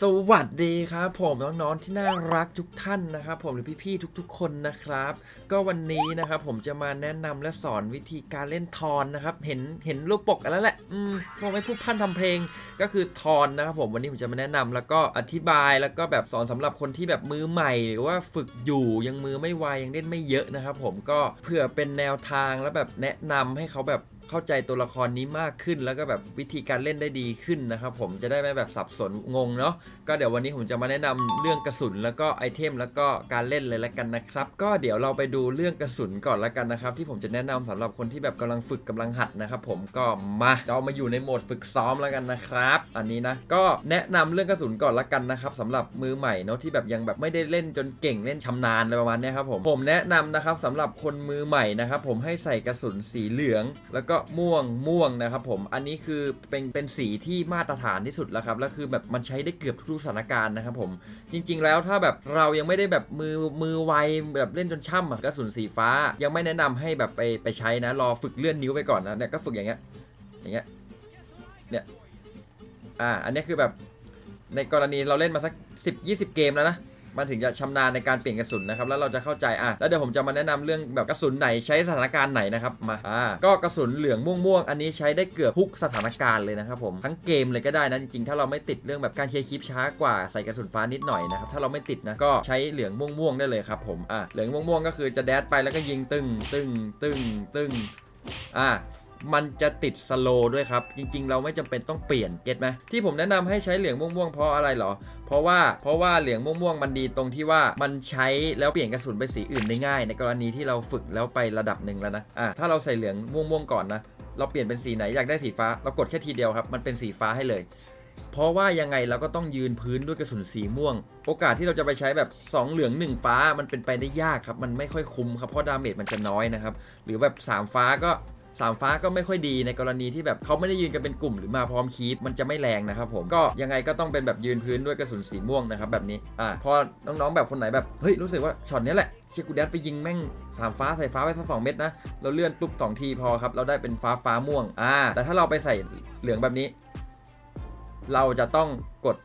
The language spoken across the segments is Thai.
สวัสดีครับผมน้องๆที่น่ารักทุกท่านนะครับผมหรือพี่ๆทุกๆ คนนะครับ ก็วันนี้นะครับผมจะมาแนะนำและสอนวิธีการเล่นทอนนะครับ เห็นเห็นรูปปกกันแล้วแหละอืมคงไม่พูดพร่นทำเพลงก็คือทอนนะครับผมวันนี้ผมจะมาแนะนำแล้วก็อธิบายแล้วก็แบบสอนสำหรับคนที่แบบมือใหม่ หรือว่าฝึกอยู่ยังมือไม่ไวยังเล่นไม่เยอะนะครับผมก็เพื่อเป็นแนวทางแล้วแบบแนะนำให้เขาแบบ เข้าใจตัวละครนี้มากขึ้น แล้วก็แบบวิธีการเล่นได้ดีขึ้นนะครับผมจะได้ไม่แบบสับสนงงเนาะก็เดี๋ยววันนี้ผมจะมาแนะนำเรื่องกระสุนแล้วก็ไอเทมแล้วก็การเล่นเลยละกันนะครับก็เดี๋ยวเราไปดูเรื่องกระสุนก่อนละกันนะครับที่ผมจะแนะนำสำหรับคนที่แบบกำลังฝึกกำลังหัดนะครับผมก็มาเรามาอยู่ในโหมดฝึกซ้อมแล้วกันนะครับ อันนี้นะก็แนะนำเรื่องกระสุนก่อนละกันนะครับสำหรับมือใหม่เนาะที่แบบยังแบบไม่ได้เล่นจนเก่งเล่นชำนาญอะไรประมาณนี้ครับผมผมแนะนำนะครับสำหรับคนมือใหม่นะครับผมให้ใส่กระสุนสีเหลือง แล้วก็ม่วงม่วงนะครับผมอันนี้คือเป็นเป็นสีที่มาตรฐานที่สุดแล้วครับแล้วคือแบบมันใช้ได้เกือบทุกสถานการณ์นะครับผมจริง ๆ แล้วถ้าแบบเรายังไม่ได้แบบมือมือไวแบบเล่นจนช่ำอะกระสุนสีฟ้ายังไม่แนะนำให้แบบไปไปใช้นะ รอฝึกเลื่อนนิ้วไปก่อนนะเนี่ยก็ฝึกอย่างเงี้ยอย่างเงี้ยเนี่ยอ่าอันนี้คือแบบในกรณีเราเล่นมาสัก 10-20 เกมแล้วนะ มันถึงจะชำนาญในการเปลี่ยนกระสุนนะครับแล้วเราจะเข้าใจอะแล้วเดี๋ยวผมจะมาแนะนำเรื่องแบบกระสุนไหนใช้สถานการณ์ไหนนะครับมาอ่าก็กระสุนเหลืองม่วงๆอันนี้ใช้ได้เกือบทุกสถานการณ์เลยนะครับผมทั้งเกมเลยก็ได้นะจริงๆถ้าเราไม่ติดเรื่องแบบการเคลียร์คลิปช้ากว่าใส่กระสุนฟ้านิดหน่อยนะครับถ้าเราไม่ติดนะก็ใช้เหลืองม่วงๆได้เลยครับผมอะเหลืองม่วงๆก็คือจะแดดไปแล้วก็ยิงตึ้งตึ้งตึ้งตึ้งอะ มันจะติดสโลด้วยครับ จริง ๆ เราไม่จำเป็นต้องเปลี่ยนเก็ตไหมที่ผมแนะนำให้ใช้เหลืองม่วงๆเพราะอะไรเหรอ เพราะว่าเพราะว่าเหลืองม่วงๆมันดีตรงที่ว่ามันใช้แล้วเปลี่ยนกระสุนไปสีอื่นได้ง่าย ในกรณีที่เราฝึกแล้วไประดับหนึ่งแล้วนะอะถ้าเราใส่เหลืองม่วงๆก่อนนะเราเปลี่ยนเป็นสีไหนอยากได้สีฟ้าเรากดแค่ทีเดียวครับ มันเป็นสีฟ้าให้เลยเพราะว่ายังไงเราก็ต้องยืนพื้นด้วยกระสุนสีม่วง โอกาสที่เราจะไปใช้แบบ 2 เหลือง 1 ฟ้ามันเป็นไปได้ยากครับ มันไม่ค่อยคุ้มครับ เพราะดาเมจมันจะน้อยนะครับ หรือแบบ 3 ฟ้าก็ สามฟ้าก็ไม่ค่อยดีในกรณีที่แบบเขาไม่ได้ยืนกันเป็นกลุ่มหรือมาพร้อมคีปมันจะไม่แรงนะครับผมก็ยังไงก็ต้องเป็นแบบยืนพื้นด้วยกระสุนสีม่วงนะครับแบบนี้อ่าพอน้องๆแบบคนไหนแบบเฮ้ยรู้สึกว่าช็อตนี้แหละเชียกูแดดไปยิงแม่งสามฟ้าใส่ฟ้าไปสักสองเม็ดนะเราเลื่อนปุ๊บสองทีพอครับเราได้เป็นฟ้าฟ้าม่วงอ่าแต่ถ้าเราไปใส่เหลืองแบบนี้ เราจะต้องกด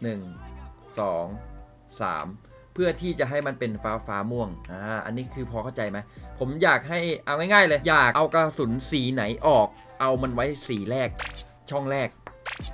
1 2 3 เพื่อที่จะให้มันเป็นฟ้าฟ้าม่วง อ่า อันนี้คือพอเข้าใจไหม ผมอยากให้เอาง่ายๆเลย อยากเอากระสุนสีไหนออก เอามันไว้สีแรก ช่องแรก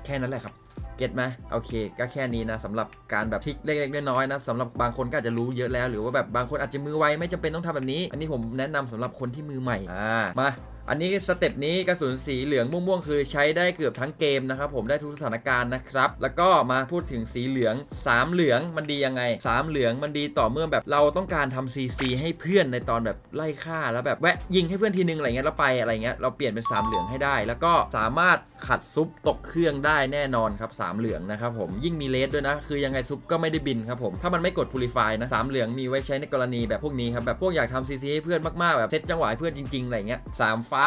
แค่นั้นแหละครับ เก็ตไหมโอเค ก็แค่นี้นะสำหรับการแบบทริกเล็กๆน้อยๆนะสำหรับบางคนก็อาจจะรู้เยอะแล้วหรือว่าแบบบางคนอาจจะมือไวไม่จำเป็นต้องทำแบบนี้ อันนี้ผมแนะนำสำหรับคนที่มือใหม่อ่ามาอันนี้สเต็ปนี้กระสุนสีเหลืองม่วงๆ คือใช้ได้เกือบทั้งเกมนะครับผมได้ทุกสถานการณ์นะครับ แล้วก็มาพูดถึงสีเหลือง 3 เหลืองมันดียังไง 3 เหลืองมันดีต่อเมื่อแบบเราต้องการทำซีซีให้เพื่อนในตอนแบบไล่ฆ่าแล้วแบบแวะยิงให้เพื่อนทีนึงอะไรเงี้ยแล้วไปอะไรเงี้ยเราเปลี่ยนเป็น 3 เหลืองให้ได้ แล้วก็สามารถขัดซุปตกเครื่องได้แน่นอนครับสามเหลืองนะครับผมยิ่งมีเลสด้วยนะ คือยังไงซุปก็ไม่ได้บินครับผมถ้ามันไม่กดพูลิฟายนะสามเหลืองมีไว้ใช้ในกรณีแบบพวกนี้ครับแบบพวกอยากทำซีซีให้เพื่อนมากๆแบบเซตจังหวะให้เพื่อนจริงๆอะไรเงี้ยสามฟ้า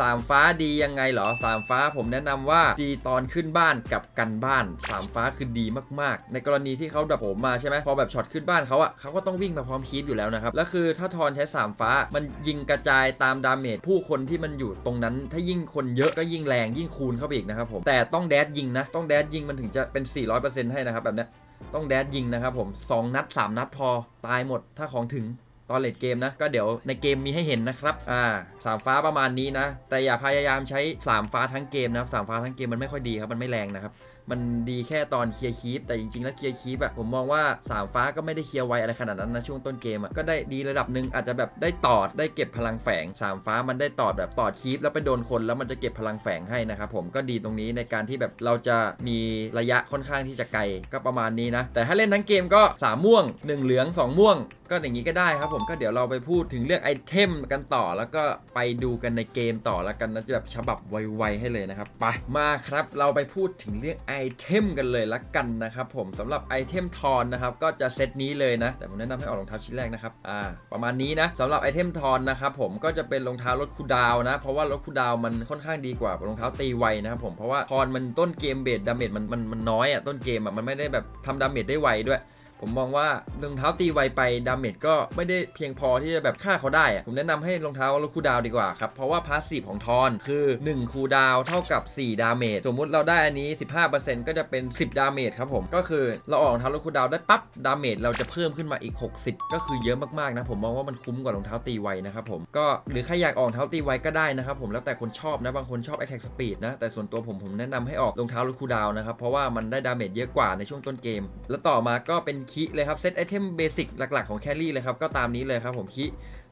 สามฟ้าดียังไงเหรอสามฟ้าผมแนะนำว่าดีตอนขึ้นบ้านกับกันบ้านสามฟ้าคือดีมากๆ ในกรณีที่เขาดับผมมาใช่ไหมพอแบบช็อตขึ้นบ้านเขาอะเขาก็ต้องวิ่งมาพร้อมคีปอยู่แล้วนะครับแล้วคือถ้าทอนใช้สามฟ้ามันยิงกระจายตามดาเมจผู้คนที่มันอยู่ตรงนั้น ถ้ายิ่งคนเยอะก็ยิ่งแรงยิ่งคูณเข้าไปอีกนะครับผมแต่ต้องแดดยิงนะ ต้องแดดยิงมันถึงจะเป็น 400%ให้นะครับแบบนี้ต้องแดดยิงนะครับผมสองนัดสามนัดพอตายหมดถ้าของถึง ตอนเลดเกมนะ ก็เดี๋ยวในเกมมีให้เห็นนะครับอ่าสามฟ้าประมาณนี้นะ แต่อย่าพยายามใช้สามฟ้าทั้งเกมนะครับสามฟ้าทั้งเกมมันไม่ค่อยดีครับมันไม่แรงนะครับ มันดีแค่ตอนเคลียร์คีปแต่จริงๆแล้วเคลียร์คีปอะผมมองว่าสามฟ้าก็ไม่ได้เคลียร์ไวอะไรขนาดนั้นนะช่วงต้นเกมอะก็ได้ดีระดับหนึ่งอาจจะแบบได้ตอดได้เก็บพลังแฝงสามฟ้ามันได้ตอดแบบตอดคีปแล้วไปโดนคนแล้วมันจะเก็บพลังแฝงให้นะครับผมก็ดีตรงนี้ในการที่แบบเราจะมีระยะค่อนข้างที่จะไกลก็ประมาณนี้นะ แต่ถ้าเล่นทั้งเกมก็สามม่วงหนึ่งเหลืองสองม่วง ก็อย่างนี้ก็ได้ครับผมก็เดี๋ยวเราไปพูดถึงเรื่องไอเทมกันต่อ แล้วก็ไปดูกันในเกมต่อแล้วกันนะจะแบบฉบับไวๆให้เลยนะครับไปมาครับเราไปพูดถึงเรื่องไอเทมกันเลยละกันนะครับผมสำหรับไอเทมทอนนะครับก็จะเซตนี้เลยนะ แต่ผมแนะนำให้ออกรองเท้าชิ้นแรกนะครับอ่าประมาณนี้นะสำหรับไอเทมทอนนะครับผมก็จะเป็นรองเท้ารถคูดาวนะ เพราะว่ารถคูดาวมันค่อนข้างดีกว่ารองเท้าตีไวนะครับผมเพราะว่าทอนมันต้นเกมเบสดาเมจมันมันมันน้อยอะต้นเกมอะมันไม่ได้แบบทำดาเมจได้ไวด้วย ผมมองว่ารองเท้าตีไวไปดาเมจก็ไม่ได้เพียงพอที่จะแบบฆ่าเขาได้ ผมแนะนำให้รองเท้าลดคูดาวดีกว่าครับ เพราะว่าพาสซีฟของทอนคือ1คูดาวเท่ากับ 4 ดาเมจสมมุติเราได้อันนี้ 15%ก็จะเป็น 10 ดาเมจครับผมก็คือเราออกรองเท้าลดคูดาวได้ปั๊บดาเมจเราจะเพิ่มขึ้นมาอีก 60 ก็คือเยอะมากๆนะผมมองว่ามันคุ้มกว่ารองเท้าตีไวนะครับผมก็หรือใครอยากออกรองเท้าตีไวก็ได้นะครับผมแล้วแต่คนชอบนะบางคนชอบ Attack Speed นะแต่ส่วนตัวผมผมแนะนำให้ออกรองเท้าลดคูดาวน์นะครับเพราะว่ามันได้ดาเมจเยอะกว่าในช่วงต้นเกม แล้วต่อมาก็เป็นคิเลยครับ เซตไอเทมเบสิกหลักๆของแครี่เลยครับ ก็ตามนี้เลยครับผมคิ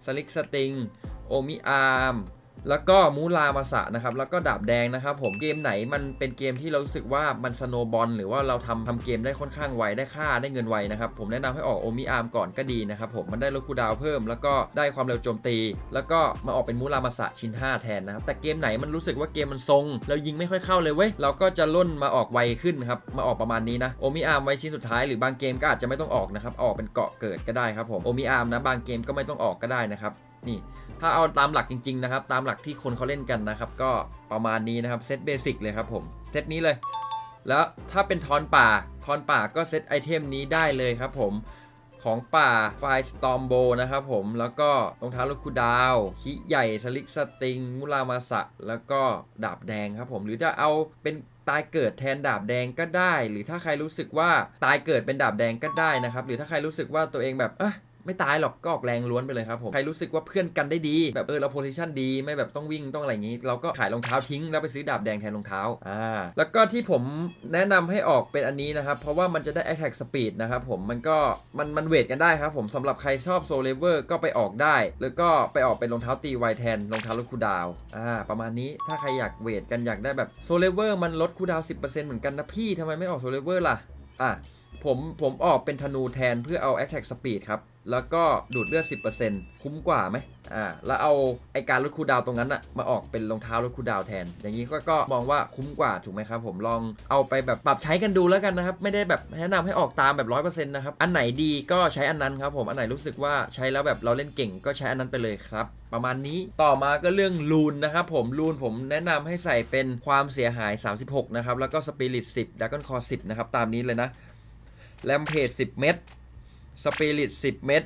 สลิกสติงโอมิอาร์ม แล้วก็มูลามาสะนะครับแล้วก็ดาบแดงนะครับผมเกมไหนมันเป็นเกมที่เรารู้สึกว่ามันสโนบอลหรือว่าเราทำทำเกมได้ค่อนข้างไวได้ค่าได้เงินไวนะครับผมแนะนำให้ออกโอมิอาร์มก่อนก็ดีนะครับผมมันได้ลดคูดาวเพิ่ม แล้วก็ได้ความเร็วโจมตี แล้วก็มาออกเป็นมูลามาสะชิ้น 5 แทนนะครับแต่เกมไหนมันรู้สึกว่าเกมมันทรงเรายิงไม่ค่อยเข้าเลยเว้ยเราก็จะล่นมาออกไวขึ้นครับมาออกประมาณนี้นะโอมิอาร์มไว้ชิ้นสุดท้ายหรือบางเกมก็อาจจะไม่ต้องออกนะครับออกเป็นเกาะเกิดก็ได้ครับผมโอมิอาร์มนะบางเกมก็ไม่ต้องออกก็ได้นะครับนี่ ถ้าเอาตามหลักจริง ๆ นะครับ ตามหลักที่คนเขาเล่นกันนะครับ ก็ประมาณนี้นะครับเซตเบสิกเลยครับผมเซตนี้เลย แล้วถ้าเป็นทอนป่าทอนป่าก็เซตไอเทมนี้ได้เลยครับผมของป่าไฟสตอมโบนะครับผมแล้วก็รองเท้าลูกคูดาวคิใหญ่สลิกสติง มุรามาสะ แล้วก็ดาบแดงครับผม หรือจะเอาเป็นตายเกิดแทนดาบแดงก็ได้ หรือถ้าใครรู้สึกว่าตายเกิดเป็นดาบแดงก็ได้นะครับ หรือถ้าใครรู้สึกว่าตัวเองแบบเอะ ไม่ตายหรอกก็ออกแรงล้วนไปเลยครับผม ใครรู้สึกว่าเพื่อนกันได้ดี แบบเออเราโพซิชันดีไม่แบบต้องวิ่งต้องอะไรอย่างนี้ เราก็ขายรองเท้าทิ้ง แล้วไปซื้อดาบแดงแทนรองเท้าอ่าแล้วก็ที่ผมแนะนำให้ออกเป็นอันนี้นะครับ เพราะว่ามันจะได้ attack speed นะครับผมมันก็มันมันเวทกันได้ครับผมสำหรับใครชอบโซเลเวอร์ก็ไปออกได้ แล้วก็ไปออกเป็นรองเท้าตีไวแทนรองเท้าลดคูดาวอ่าประมาณนี้ถ้าใครอยากเวทกันอยากได้แบบโซเลเวอร์มันลดคูดาวน์10%เหมือนกันนะพี่ทำไมไม่ออกโซเลเวอร์ล่ะอะผมผมออกเป็นธนูแทนเพื่อเอา attack speed ครับ แล้วก็ดูดเลือด 10%คุ้มกว่าไหมอ่า แล้วเอาไอการลดคูดาวตรงนั้นอะมาออกเป็นรองเท้าลดคูดาวแทน อย่างนี้ก็ก็มองว่าคุ้มกว่าถูกไหมครับ ผมลองเอาไปแบบปรับใช้กันดูแล้วกันนะครับ ไม่ได้แบบแนะนำให้ออกตามแบบ100%นะครับ อันไหนดีก็ใช้อันนั้นครับผม อันไหนรู้สึกว่าใช้แล้วแบบเราเล่นเก่งก็ใช้อันนั้นไปเลยครับ ประมาณนี้ ต่อมาก็เรื่องลูนนะครับผม ลูนผมแนะนำให้ใส่เป็นความเสียหาย 36 นะครับ แล้วก็สปิริต10ดากกอนคอ10 นะครับ ตามนี้เลยนะแรมเพจ10 เม็ด สปิริต10 เม็ด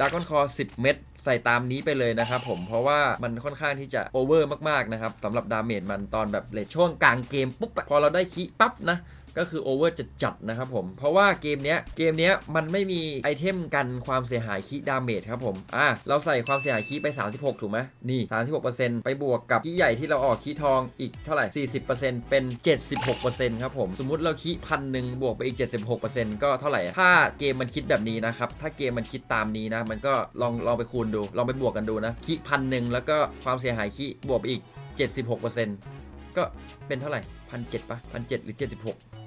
ดากอนคอ10 เม็ดใส่ตามนี้ไปเลยนะครับผมเพราะว่ามันค่อนข้างที่จะโอเวอร์มากๆนะครับสำหรับดาเมจมันตอนแบบเลทช่วงกลางเกมปุ๊บพอเราได้คีปั๊บนะ ก็คือโอเวอร์จะจัดนะครับผม เพราะว่าเกมเนี้ยเกมเนี้ยมันไม่มีไอเทมกันความเสียหายคีดาเมจครับผม อะเราใส่ความเสียหายคีไป 36 ถูกไหมนี่ 36%ไปบวกกับคีใหญ่ที่เราออกคีทองอีกเท่าไหร่ 40%เป็น 76%ครับผม สมมติเราคีพันหนึ่งบวกไปอีก 76%ก็เท่าไหร่ ถ้าเกมมันคิดแบบนี้นะครับ ถ้าเกมมันคิดตามนี้นะ มันก็ลองลองไปคูณดู ลองไปบวกกันดูนะคีพันหนึ่งแล้วก็ความเสียหายคีบวกไปอีก 76%ก็เป็นเท่าไหร่พันเจ็ดปะพันเจ็ดหรือ 76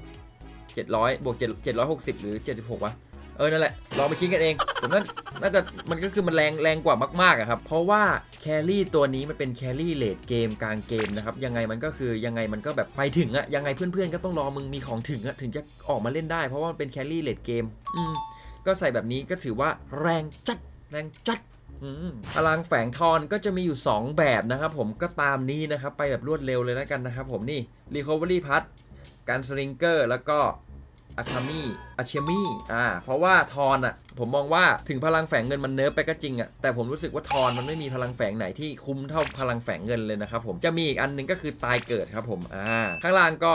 700บวก7 760 หรือ 76วะเออนั่นแหละลองไปคิดกันเองผมนั่นน่าจะมันก็คือมันแรงแรงกว่ามากๆอะครับ เพราะว่าแครี่ตัวนี้มันเป็นแครี่เลดเกมกลางเกมนะครับ ยังไงมันก็คือยังไงมันก็แบบไปถึงอะยังไงเพื่อนๆ ก็ต้องรอมึงมีของถึงอะถึงจะออกมาเล่นได้ เพราะว่ามันเป็นแครี่เลดเกม อืมก็ใส่แบบนี้ก็ถือว่าแรงจัดแรงจัดอืมพลังแฝงทอนก็จะมีอยู่ 2 แบบนะครับผมก็ตามนี้นะครับ ไปแบบรวดเร็วเลยแล้วกันนะครับผมนี่ Recovery p a t การสลิงเกอร์แล้วก็อะคามีอะเชมี่อ่า เพราะว่าทอนอะ ผมมองว่าถึงพลังแฝงเงินมันเนิร์ฟไปก็จริงอะ แต่ผมรู้สึกว่าทอนมันไม่มีพลังแฝงไหนที่คุ้มเท่าพลังแฝงเงินเลยนะครับผม จะมีอีกอันหนึงก็คือตายเกิดครับผม อ่า ข้างล่างก็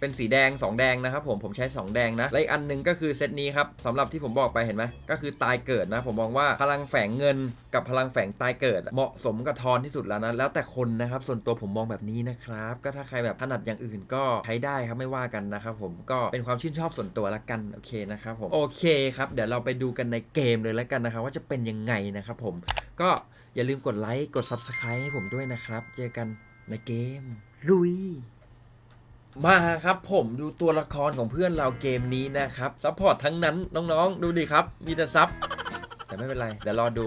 เป็นสีแดง 2 แดงนะครับผมผมใช้ 2 แดงนะ และอีกอันหนึงก็คือเซตนี้ครับสำหรับที่ผมบอกไปเห็นไหมก็คือตายเกิดนะ ผมมองว่าพลังแฝงเงินกับพลังแฝงตายเกิด เหมาะสมกับทอนที่สุดแล้วนะแล้วแต่คนนะครับส่วนตัวผมมองแบบนี้นะครับก็ถ้าใครแบบถนัดอย่างอื่นก็ใช้ได้ครับไม่ว่ากันนะครับผมก็เป็นความชื่นชอบส่วนตัวละกันโอเคนะครับผมโอเคครับเดี๋ยวเราไปดูกันในเกมเลยล้วกันนะครับว่าจะเป็นยังไงนะครับผมก็อย่าลืมกดไลค์กด Subscribe ให้ผมด้วยนะครับ เจอกันในเกมลุย มาครับผมดูตัวละครของเพื่อนเราเกมนี้นะครับซัพพอร์ตทั้งนั้นน้องๆ ดูดิครับ มีแต่ซับแต่ไม่เป็นไร เดี๋ยวรอดู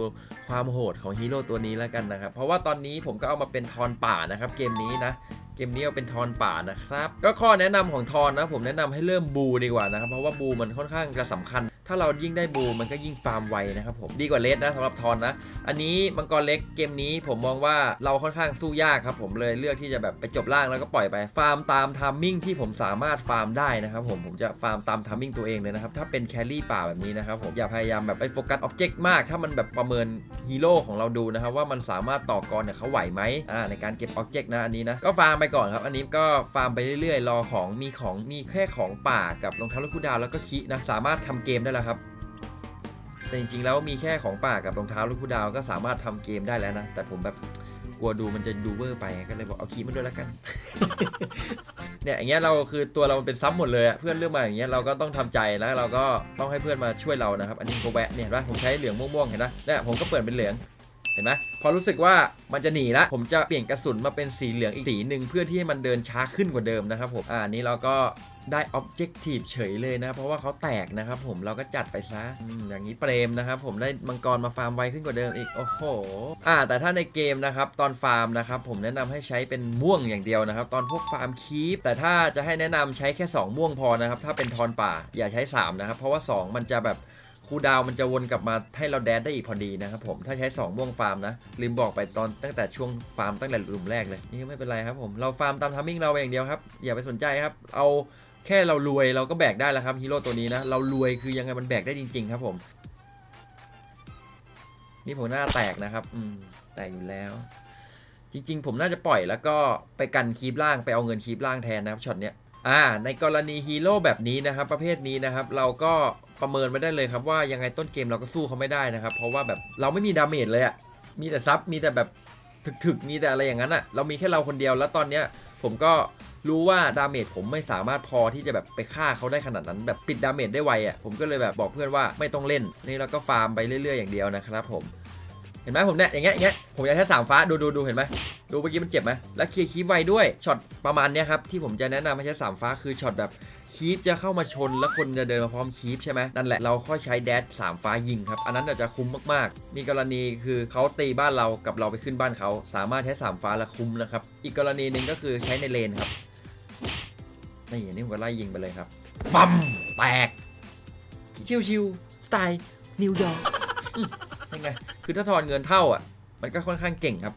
ความโหดของฮีโร่ตัวนี้แล้วกันนะครับ เพราะว่าตอนนี้ผมก็เอามาเป็นทอนป่านะครับ เกมนี้นะเกมนี้เอาเป็นทอนป่านะครับ ก็ข้อแนะนำของทอนนะ ผมแนะนำให้เริ่มบูดีกว่านะครับ เพราะว่าบูมันค่อนข้างจะสำคัญ ถ้าเรายิ่งได้บูมันก็ยิ่งฟาร์มไวนะครับผมดีกว่าเลสนะสำหรับทอนนะ อันนี้มังกรเล็กเกมนี้ผมมองว่าเราค่อนข้างสู้ยากครับผมเลยเลือกที่จะแบบไปจบล่างแล้วก็ปล่อยไปฟาร์มตามทามมิ่งที่ผมสามารถฟาร์มได้นะครับผมผมจะฟาร์มตามทามมิ่งตัวเองเลยนะครับถ้าเป็นแครี่ป่าแบบนี้นะครับผมอย่าพยายามแบบไปโฟกัสออบเจกต์มาก ถ้ามันแบบประเมินฮีโร่ของเราดูนะครับว่ามันสามารถต่อกรเนี่ยเขาไหวไหมอ่าในการเก็บออบเจกต์นะอันนี้นะก็ฟาร์มไปก่อนครับอันนี้ก็ฟาร์มไปเรื่อยๆ รอของมีของมีแค่ของป่ากับรองเท้าลูกคูดาวแล้วก็คินะสามารถทำเกมได้แล้วครับ แต่จริงๆแล้วมีแค่ของป่ากับรองเท้าลูกคูดาวก็สามารถทำเกมได้แล้วนะ แต่ผมแบบกลัวดูมันจะดูเวอร์ไปก็เลยบอกเอาขี่มันด้วยแล้วกัน เนี่ยอย่างเงี้ยเราคือตัวเรามันเป็นซ้ำหมดเลยเพื่อนเรื่องมาอย่างเงี้ยเราก็ต้องทำใจแล้วเราก็ต้องให้เพื่อนมาช่วยเรานะครับ อันนี้ก็แวะเนี่ยเห็นปะผมใช้เหลืองม่วงๆเห็นปะเนี่ยผมก็เปิดเป็นเหลือง เห็นไหมพอรู้สึกว่ามันจะหนีละผมจะเปลี่ยนกระสุนมาเป็นสีเหลืองอีกสีหนึ่งเพื่อที่ให้มันเดินช้าขึ้นกว่าเดิมนะครับผมอ่านี้เราก็ได้ Objective เฉยเลยนะครับเพราะว่าเขาแตกนะครับผมเราก็จัดไปซะออย่างนี้เปรมนะครับผมได้มังกรมาฟาร์มไวขึ้นกว่าเดิมอีก โอ้โหอ่าแต่ถ้าในเกมนะครับตอนฟาร์มนะครับผมแนะนำให้ใช้เป็นม่วงอย่างเดียวนะครับ ตอนพวกฟาร์มคีปแต่ถ้าจะให้แนะนำใช้แค่ 2 ม่วงพอนะครับถ้าเป็นทอนป่าอย่าใช้ 3 นะครับ เพราะว่า 2 มันจะแบบ คูดาวมันจะวนกลับมาให้เราแดนได้อีกพอดีนะครับผมถ้าใช้2ม่วงฟาร์มนะลืมบอกไปตอนตั้งแต่ช่วงฟาร์มตั้งแต่หลุมแรกเลยนี่ไม่เป็นไรครับผมเราฟาร์มตามทัมมิ่งเราอย่างเดียวครับอย่าไปสนใจครับเอาแค่เรารวยเราก็แบกได้แล้วครับฮีโร่ตัวนี้นะเรารวยคือยังไงมันแบกได้จริง ๆ ครับผม นี่ผมหน้าแตกนะครับอืมแตกอยู่แล้ว จริง ๆ ผมน่าจะปล่อยแล้วก็ไปกันคีบล่างไปเอาเงินคีบล่างแทนนะครับช็อตเนี้ยอ่าในกรณีฮีโร่แบบนี้นะครับ ประเภทนี้นะครับ เราก็ ประเมินไว้ได้เลยครับว่ายังไงต้นเกมเราก็สู้เขาไม่ได้นะครับ เพราะว่าแบบเราไม่มีดาเมจเลยอะ่ะมีแต่ซับมีแต่แบบถึกๆมีแต่อะไรอย่างนั้นอะ่ะเรามีแค่เราคนเดียวแล้วตอนเนี้ยผมก็รู้ว่าดาเมจผมไม่สามารถพอที่จะแบบไปฆ่าเขาได้ขนาดนั้น แบบปิดดาเมจได้ไวอะ่ะผมก็เลยแบบบอกเพื่อนว่าไม่ต้องเล่นนี่เราก็ฟาร์มไปเรื่อยๆอย่างเดียวนะครับผม เห็นไหมผมเนี่ยอย่างเงี้ยอย่างเงี้ยผมจะใช้สามฟ้าดูดูดูเห็นไหมดูเมื่อกี้มันเจ็บไหมแล้วเคลียร์คีไวด้วยช็อตประมาณเนี้ยครับที่ผมจะแนะนำให้ใช้สามฟ้าคือช็อตแบบ คีบจะเข้ามาชนแล้วคนจะเดินมาพร้อมคีบใช่ไหมนั่นแหละเราค่อยใช้แดดสามฟ้ายิงครับ อันนั้นอาจจะคุ้มมากๆ มีกรณีคือเขาตีบ้านเรากับเราไปขึ้นบ้านเขาสามารถใช้สามฟ้าและคุ้มนะครับ อีกกรณีหนึ่งก็คือใช้ในเลนครับนี่นนี้ผมก็ไล่ยิงไปเลยครับปั๊มแตกชิวๆสไตล์นิวยอร์กยังไงคือถ้าทอนเงินเท่าอะ มันก็ค่อนข้างเก่งครับ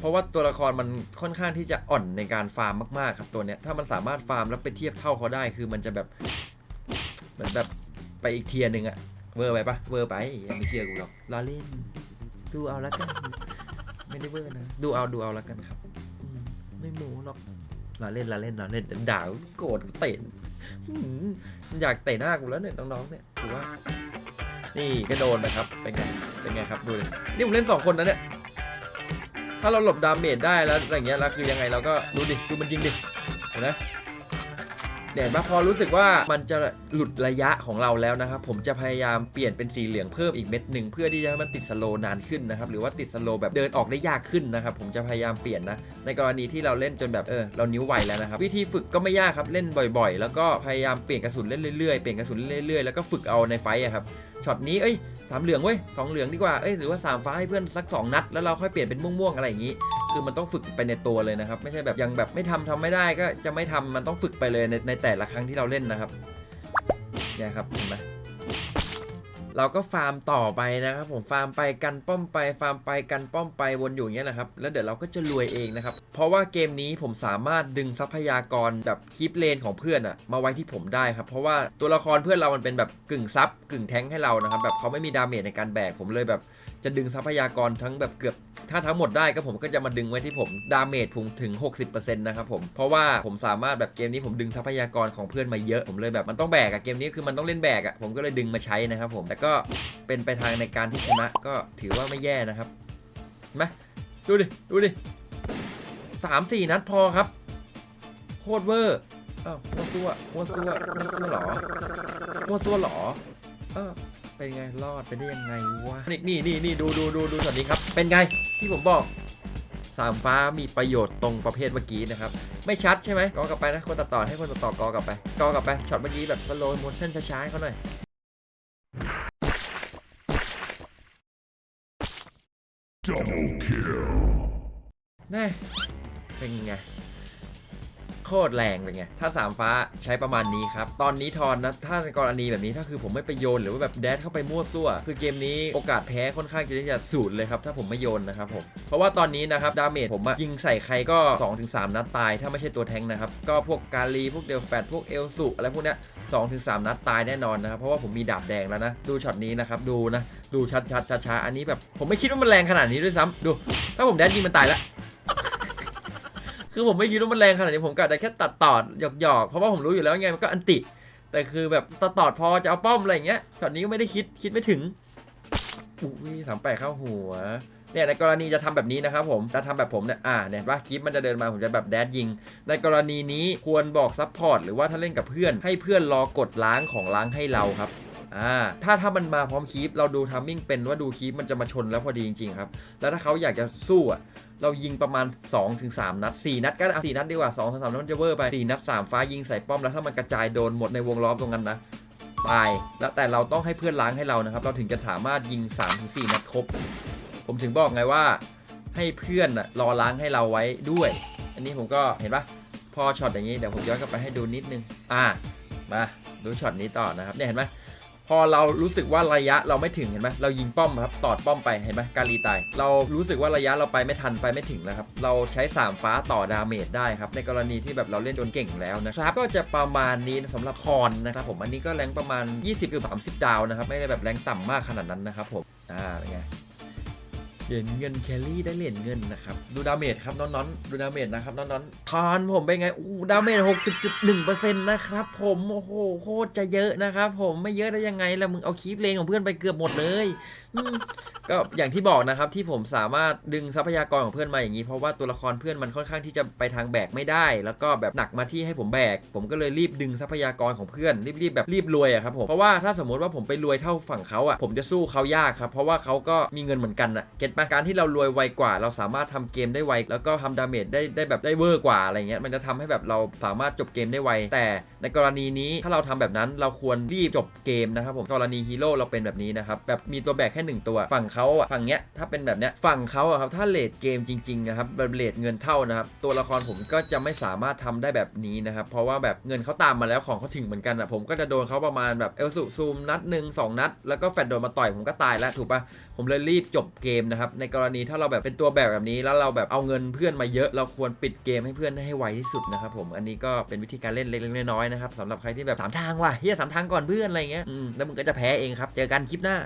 เพราะว่าตัวละครมันค่อนข้างที่จะอ่อนในการฟาร์มมากๆครับตัวเนี้ยถ้ามันสามารถฟาร์มแล้วไปเทียบเท่าเขาได้คือมันจะแบบเหมือนแบบไปอีกเทียร์หนึ่งอะเวอร์ไปปะเวอร์ไปยังไม่เชื่อกูหรอกลาเล่นดูเอาแล้วกัน ไม่ได้เวอร์นะดูเอาดูเอาแล้วกันครับไม่โม้หรอกลาเล่นลาเล่นลาเล่นด่าโกรธเตะอยากเตะหน้ากูแล้วเนี่ยน้องๆเนี่ยถือว่า นี่ก็โดนนะครับเป็นไงเป็นไงครับดูดินี่ผมเล่นสองคนนะเนี่ย ถ้าเราหลบดาเมจได้แล้วอะไรเงี้ยแล้วคือยังไงเราก็ดูดิดูมันยิงดิเห็นไหม เดี๋ยวมาพอรู้สึกว่ามันจะหลุดระยะของเราแล้วนะครับผมจะพยายามเปลี่ยนเป็นสีเหลืองเพิ่มอีกเม็ดหนึ่งเพื่อที่จะให้มันติดสโลว์นานขึ้นนะครับหรือว่าติดสโลว์แบบเดินออกได้ยากขึ้นนะครับผมจะพยายามเปลี่ยนนะในกรณีที่เราเล่นจนแบบเออเรานิ้วไวแล้วนะครับวิธีฝึกก็ไม่ยากครับเล่นบ่อยๆ แล้วก็พยายามเปลี่ยนกระสุนเล่นเรื่อยๆเปลี่ยนกระสุนเล่นเรื่อยๆแล้วก็ฝึกเอาในไฟอะครับช็อตนี้เอ้ยสามเหลืองเว้ยสองเหลืองดีกว่าเอ้ยหรือว่าสามฟ้าให้เพื่อนสักสองนัด แล้วเราค่อยเปลี่ยนเป็นม่วงๆอะไรอย่างนี้ คือมันต้องฝึกไปในตัวเลยนะครับ ไม่ใช่แบบยังแบบไม่ทำทำไม่ได้ก็จะไม่ทำมันต้องฝึกไปเลยในในแต่ละครั้งที่เราเล่นนะครับเนี่ยครับเห็นไหม เราก็ฟาร์มต่อไปนะครับผมฟาร์มไปกันป้อมไปฟาร์มไปกันป้อมไปวนอยู่อย่างเงี้ยแหละครับแล้วเดี๋ยวเราก็จะรวยเองนะครับเพราะว่าเกมนี้ผมสามารถดึงทรัพยากรแบบคีปเลนของเพื่อนอะมาไว้ที่ผมได้ครับเพราะว่าตัวละครเพื่อนเรามันเป็นแบบกึ่งซับกึ่งแทงให้เรานะครับแบบเขาไม่มีดาเมจในการแบกผมเลยแบบจะดึงทรัพยากรทั้งแบบเกือบ ถ้าทั้งหมดได้ก็ผมก็จะมาดึงไว้ที่ผมดาเมจผมถึง 60%นะครับผมเพราะว่าผมสามารถแบบเกมนี้ผมดึงทรัพยากรของเพื่อนมาเยอะผมเลยแบบมันต้องแบกอะเกมนี้คือมันต้องเล่นแบกอะผมก็เลยดึงมาใช้นะครับผมแต่ก็เป็นไปทางในการที่ชนะก็ถือว่าไม่แย่นะครับเห็นไหมดูดิ ดูดิสามสี่นัดพอครับ โคตรเวอร์อ้าวมัวซัวมัวซัวมัวซัวหรอมัวซัวหรอเออเป็นไงรอดไปได้ยังไงวะนี่นี่นี่นี่ดูดูดูดูสวัสดีครับ เป็นไงที่ผมบอกสามฟ้ามีประโยชน์ตรงประเภทเมื่อกี้นะครับ ไม่ชัดใช่ไหมกอกลับไปนะคนตัดต่อให้คนตัดต่อกอกลับไป กอกลับไปช็อตเมื่อกี้แบบสโลว์โมชั่นช้าๆเขาหน่อย Double kill. แน่เป็นไง คคตรแรงเป็นไง ถ้า 3 ฟ้าใช้ประมาณนี้ครับ ตอนนี้ทอนนะ ถ้าในกรณีแบบนี้ถ้าคือผมไม่ไปโยนหรือว่าแบบแดดเข้าไปมั่วซั่ว คือเกมนี้โอกาสแพ้ค่อนข้างจะที่จะศูนย์เลยครับ ถ้าผมไม่โยนนะครับผม เพราะว่าตอนนี้นะครับดาเมจผมอะยิงใส่ใครก็ 2-3 นัดตาย ถ้าไม่ใช่ตัวแทงนะครับ ก็พวกกาลีพวกเดลแฟตพวกเอลสุอะไรพวกเนี้ย2-3นัดตายแน่นอนนะครับ เพราะว่าผมมีดาบแดงแล้วนะ ดูช็อตนี้นะครับ ดูนะ ดูชัดชัดช้าช้าอันนี้แบบ ผมไม่คิดว่ามันแรงขนาดนี้ด้วยซ้ำดู ถ้าผมแดดยิงมันตายแล้ว คือผมไม่คิดว่ามันแรงขนาดนี้ผมกะได้แค่ตัดตอดหยอกๆ เพราะว่าผมรู้อยู่แล้วไงมันก็อันติ แต่คือแบบตัดตอดพอจะเอาป้อมอะไรอย่างเงี้ยช็อตนี้ก็ไม่ได้คิดคิดไม่ถึงอุ้ยสามแปดเข้าหัวเนี่ยในกรณีจะทำแบบนี้นะครับผมจะทำแบบผมเนี่ยอ่าเนี่ยว่าคลิปมันจะเดินมาผมจะแบบแดดยิง ในกรณีนี้ควรบอกซัพพอร์ตหรือว่าถ้าเล่นกับเพื่อน ให้เพื่อนรอกดล้างของล้างให้เราครับ อ่าถ้าถ้ามันมาพร้อมคีปเราดูทัมมิ่งเป็นว่าดูคีปมันจะมาชนแล้วพอดีจริงๆครับ แล้วถ้าเขาอยากจะสู้อะเรายิงประมาณ 2-3 นัด 4 นัดก็ได้4นัดดีกว่า2-3นัดมันจะเวอร์ไป 4 นัด 3 ฟ้ายิงใส่ป้อมแล้วถ้ามันกระจายโดนหมดในวงล้อมตรงนั้นนะตายแล้วแต่เราต้องให้เพื่อนล้างให้เรานะครับ เราถึงจะสามารถยิง 3-4 นัดครบ ผมถึงบอกไงว่า ให้เพื่อนรอล้างให้เราไว้ด้วย อันนี้ผมก็เห็นปะพอช็อตอย่างนี้เดี๋ยวผมย้อนกลับไปให้ดูนิดนึง อ่ามาดูช็อตนี้ต่อนะครับเนี่ยเห็นไหม พอเรารู้สึกว่าระยะเราไม่ถึงเห็นไหมเรายิงป้อมครับตอดป้อมไปเห็นไหมการีตาย เรารู้สึกว่าระยะเราไปไม่ทันไปไม่ถึงแล้วครับเราใช้ 3 ฟ้าต่อดาเมจได้ครับในกรณีที่แบบเราเล่นจนเก่งแล้วนะครับก็จะประมาณนี้สำหรับคอนนะครับผมอันนี้ก็แรงประมาณ 20หรือ30 ดาวนะครับไม่ได้แบบแรงต่ำมากขนาดนั้นนะครับผมอ่าเป็นไง เหรียญเงินแครี่ได้เหรียญเงินนะครับ ดูดาเมจครับน้อนๆดูดาเมจนะครับน้อนๆทอนผมเป็นไงอู้ดาเมจ60.1%นะครับผมโอ้โหโคตรจะเยอะนะครับผมไม่เยอะได้ยังไงล่ะมึงเอาคีปเลนของเพื่อนไปเกือบหมดเลยก็อย่างที่บอกนะครับที่ผมสามารถดึงทรัพยากรของเพื่อนมาอย่างนี้ เพราะว่าตัวละครเพื่อนมันค่อนข้างที่จะไปทางแบกไม่ได้ แล้วก็แบบหนักมาที่ให้ผมแบก ผมก็เลยรีบดึงทรัพยากรของเพื่อนรีบๆแบบรีบรวยอะครับผมเพราะว่าถ้าสมมติว่าผมไปรวยเท่าฝั่งเขาอะผมจะสู้เขายากครับเพราะว่าเขาก็มีเงินเหมือนกันอะเก็ตปะการที่เรารวยไวกว่า เราสามารถทำเกมได้ไว แล้วก็ทำดาเมจได้ได้แบบได้เวอร์กว่าอะไรเงี้ยมันจะทำให้แบบเราสามารถจบเกมได้ไว แต่ในกรณีนี้ถ้าเราทำแบบนั้นเราควรรีบจบเกมนะครับผมกรณีฮีโร่เราเป็นแบบนี้นะครับแบบมีตัวแบกแค่หนึ่งตัว ฝั่งเขาอะฝั่งเนี้ยถ้าเป็นแบบเนี้ยฝั่งเขาอะครับถ้าเลทเกมจริงๆนะครับแบบเลทเงินเท่านะครับตัวละครผมก็จะไม่สามารถทำได้แบบนี้นะครับเพราะว่าแบบเงินเขาตามมาแล้วของเขาถึงเหมือนกันอะผมก็จะโดนเขาประมาณแบบเอลสุซูมนัดหนึ่งสองนัด แล้วก็แฟดโดนมาต่อยผมก็ตายแล้วถูกปะผมเลยรีบจบเกมนะครับในกรณีถ้าเราแบบเป็นตัวแบบแบบนี้ แล้วเราแบบเอาเงินเพื่อนมาเยอะ เราควรปิดเกมให้เพื่อนให้ไวที่สุดนะครับผม อันนี้ก็เป็นวิธีการเล่นเล็กๆน้อยๆนะครับสำหรับใครที่แบบสามทางว่ะเฮียสามทางก่อนเพื่อนอะไรเงี้ยแล้วมึงก็จะแพ้เองครับ เจอกันคลิปหน้า